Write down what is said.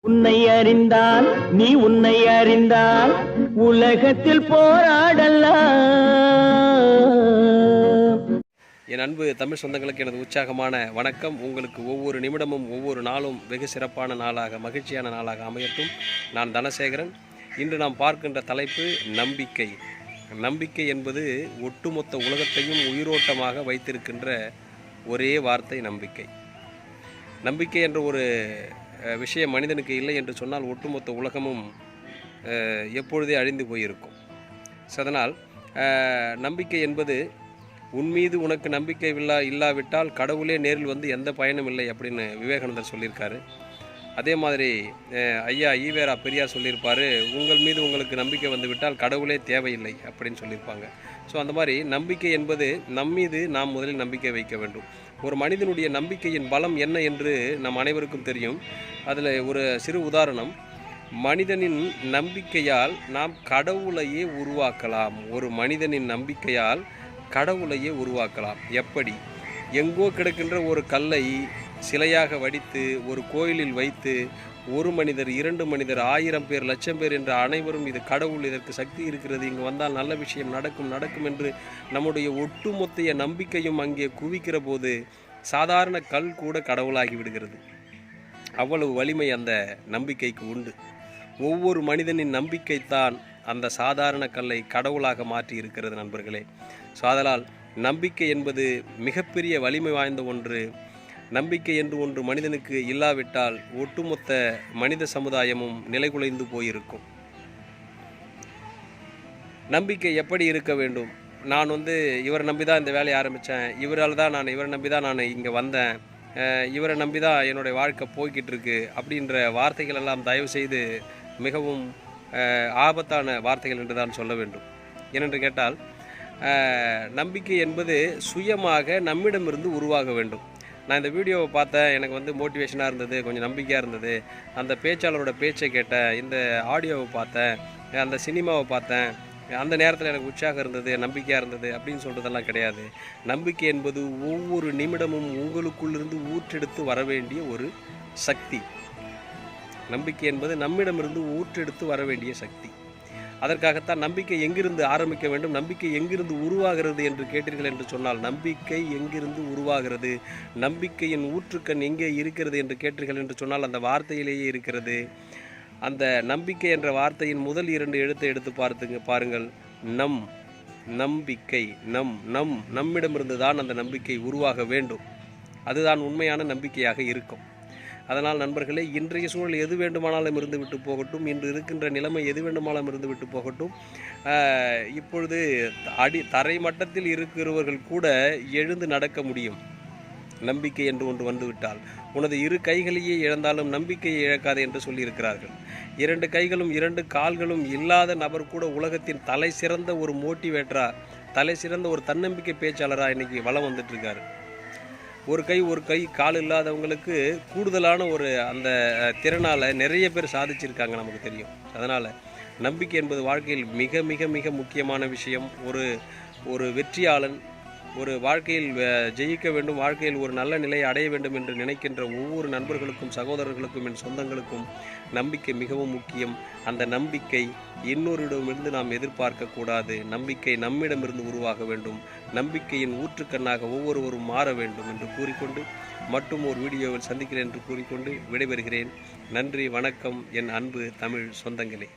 உன்னை அறிந்தால் நீ உன்னை அறிந்தால் உலகத்தில் போராடலாம். என் அன்பு தமிழ் சொந்தங்களுக்கு எனது உற்சாகமான வணக்கம். உங்களுக்கு ஒவ்வொரு நிமிடமும் ஒவ்வொரு நாளும் வெகு சிறப்பான நாளாக மகிழ்ச்சியான நாளாக அமையட்டும். நான் தனசேகரன். இன்று நாம் பார்க்கின்ற தலைப்பு நம்பிக்கை. நம்பிக்கை என்பது ஒட்டுமொத்த உலகத்தையும் உயிரோட்டமாக வைத்திருக்கின்ற ஒரே வார்த்தை நம்பிக்கை. நம்பிக்கை என்ற ஒரு விஷயம் மனிதனுக்கு இல்லை என்று சொன்னால் ஒட்டுமொத்த உலகமும் எப்பொழுதே அழிந்து போயிருக்கும். ஸோ அதனால் நம்பிக்கை என்பது உன் மீது உனக்கு நம்பிக்கை இல்லா இல்லாவிட்டால் கடவுளே நேரில் வந்து எந்த பயனும் இல்லை அப்படின்னு விவேகானந்தர் சொல்லியிருக்காரு. அதே மாதிரி ஐயா ஈவேரா பெரியார் சொல்லியிருப்பாரு உங்கள் மீது உங்களுக்கு நம்பிக்கை வந்துவிட்டால் கடவுளே தேவையில்லை அப்படின்னு சொல்லியிருப்பாங்க. ஸோ அந்த மாதிரி நம்பிக்கை என்பது நம்மீது நாம் முதலில் நம்பிக்கை வைக்க வேண்டும். ஒரு மனிதனுடைய நம்பிக்கையின் பலம் என்ன என்று நம் அனைவருக்கும் தெரியும். அதில் ஒரு சிறு உதாரணம். மனிதனின் நம்பிக்கையால் நாம் கடவுளையே உருவாக்கலாம். ஒரு மனிதனின் நம்பிக்கையால் கடவுளையே உருவாக்கலாம். எப்படி? எங்கோ கிடக்கின்ற ஒரு கல்லை சிலையாக வடித்து ஒரு கோயிலில் வைத்து ஒரு மனிதர் இரண்டு மனிதர் ஆயிரம் பேர் லட்சம் பேர் என்ற அனைவரும் இது கடவுள் இதற்கு சக்தி இருக்கிறது. இங்கு வந்தால் நல்ல விஷயம் நடக்கும் நடக்கும் என்று நம்முடைய ஒட்டுமொத்தைய நம்பிக்கையும் அங்கே குவிக்கிற போது சாதாரண கல் கூட கடவுளாகி விடுகிறது. அவ்வளவு வலிமை அந்த நம்பிக்கைக்கு உண்டு. ஒவ்வொரு மனிதனின் நம்பிக்கைத்தான் அந்த சாதாரண கல்லை கடவுளாக மாற்றி இருக்கிறது நண்பர்களே. ஸோ அதனால் நம்பிக்கை என்பது மிகப்பெரிய வலிமை வாய்ந்த ஒன்று. நம்பிக்கை என்று ஒன்று மனிதனுக்கு இல்லாவிட்டால் ஒட்டுமொத்த மனித சமுதாயமும் நிலைகுலைந்து போயிருக்கும். நம்பிக்கை எப்படி இருக்க வேண்டும்? நான் வந்து இவரை நம்பி தான் இந்த வேலையை ஆரம்பித்தேன் இவரால் தான் நான் இவரை நம்பி தான் நான் இங்கே வந்தேன். இவரை நம்பி தான் என்னுடைய வாழ்க்கை போய்கிட்டு இருக்கு அப்படின்ற வார்த்தைகள் எல்லாம் தயவு செய்து மிகவும் ஆபத்தான வார்த்தைகள் என்று தான் சொல்ல வேண்டும். ஏனென்று கேட்டால் நம்பிக்கை என்பது சுயமாக நம்மிடமிருந்து உருவாக வேண்டும். நான் இந்த வீடியோவை பார்த்தேன். எனக்கு வந்து மோட்டிவேஷனாக இருந்தது கொஞ்சம் நம்பிக்கையாக இருந்தது. அந்த பேச்சாளரோட பேச்சை கேட்டேன். இந்த ஆடியோவை பார்த்தேன். அந்த சினிமாவை பார்த்தேன். அந்த நேரத்தில் எனக்கு உற்சாகம் இருந்தது நம்பிக்கையாக இருந்தது அப்படின்னு சொல்கிறதெல்லாம் கிடையாது. நம்பிக்கை என்பது ஒவ்வொரு நிமிடமும் உங்களுக்குள்ளிருந்து ஊற்றெடுத்து வர வேண்டிய ஒரு சக்தி. நம்பிக்கை என்பது நம்மிடமிருந்து ஊற்றெடுத்து வர வேண்டிய சக்தி. அதற்காகத்தான் நம்பிக்கை எங்கிருந்து ஆரம்பிக்க வேண்டும்? நம்பிக்கை எங்கிருந்து உருவாகிறது என்று கேட்டீர்கள் என்று சொன்னால் நம்பிக்கை எங்கிருந்து உருவாகிறது? நம்பிக்கையின் ஊற்றுக்கண் எங்கே இருக்கிறது என்று கேட்டீர்கள் என்று சொன்னால் அந்த வார்த்தையிலேயே இருக்கிறது. அந்த நம்பிக்கை என்ற வார்த்தையின் முதல் இரண்டு எழுத்தை எடுத்து பார்த்துங்க பாருங்கள். நம் நம்பிக்கை நம் நம் நம்மிடமிருந்து தான் அந்த நம்பிக்கை உருவாக வேண்டும். அதுதான் உண்மையான நம்பிக்கையாக இருக்கும். அதனால் நண்பர்களே இன்றைய சூழல் எது வேண்டுமானாலும் இருந்துவிட்டு போகட்டும். இன்று இருக்கின்ற நிலைமை எது வேண்டுமானாலும் இருந்துவிட்டு போகட்டும். இப்பொழுது அடி தரை மட்டத்தில் இருக்கிறவர்கள் கூட எழுந்து நடக்க முடியும். நம்பிக்கை என்று ஒன்று வந்துவிட்டால் உனது இரு கைகளையே இழந்தாலும் நம்பிக்கையை இழக்காது என்று சொல்லியிருக்கிறார்கள். இரண்டு கைகளும் இரண்டு கால்களும் இல்லாத நபர் கூட உலகத்தின் தலை சிறந்த ஒரு மோட்டிவேட்டரா தலை சிறந்த ஒரு தன்னம்பிக்கை பேச்சாளராக இன்னைக்கு வளம் வந்துட்டு இருக்காரு. ஒரு கை ஒரு கை கால் இல்லாதவங்களுக்கு கூடுதலான ஒரு அந்த திறனால் நிறைய பேர் சாதிச்சிருக்காங்க நமக்கு தெரியும். அதனால் நம்பிக்கை என்பது வாழ்க்கையில் மிக மிக மிக முக்கியமான விஷயம். ஒரு ஒரு வெற்றியாளன் ஒரு வாழ்க்கையில் ஜெயிக்க வேண்டும் வாழ்க்கையில் ஒரு நல்ல நிலையை அடைய வேண்டும் என்று நினைக்கின்ற ஒவ்வொரு நண்பர்களுக்கும் சகோதரர்களுக்கும் என் சொந்தங்களுக்கும் நம்பிக்கை மிகவும் முக்கியம். அந்த நம்பிக்கை இன்னொருடமிருந்து நாம் எதிர்பார்க்கக்கூடாது நம்பிக்கை நம்மிடமிருந்து உருவாக வேண்டும். நம்பிக்கையின் ஊற்றுக்கண்ணாக ஒவ்வொருவரும் மாற வேண்டும் என்று கூறிக்கொண்டு மட்டும் ஒரு வீடியோவில் சந்திக்கிறேன் என்று கூறிக்கொண்டு விடைபெறுகிறேன். நன்றி வணக்கம். என் அன்பு தமிழ் சொந்தங்களே.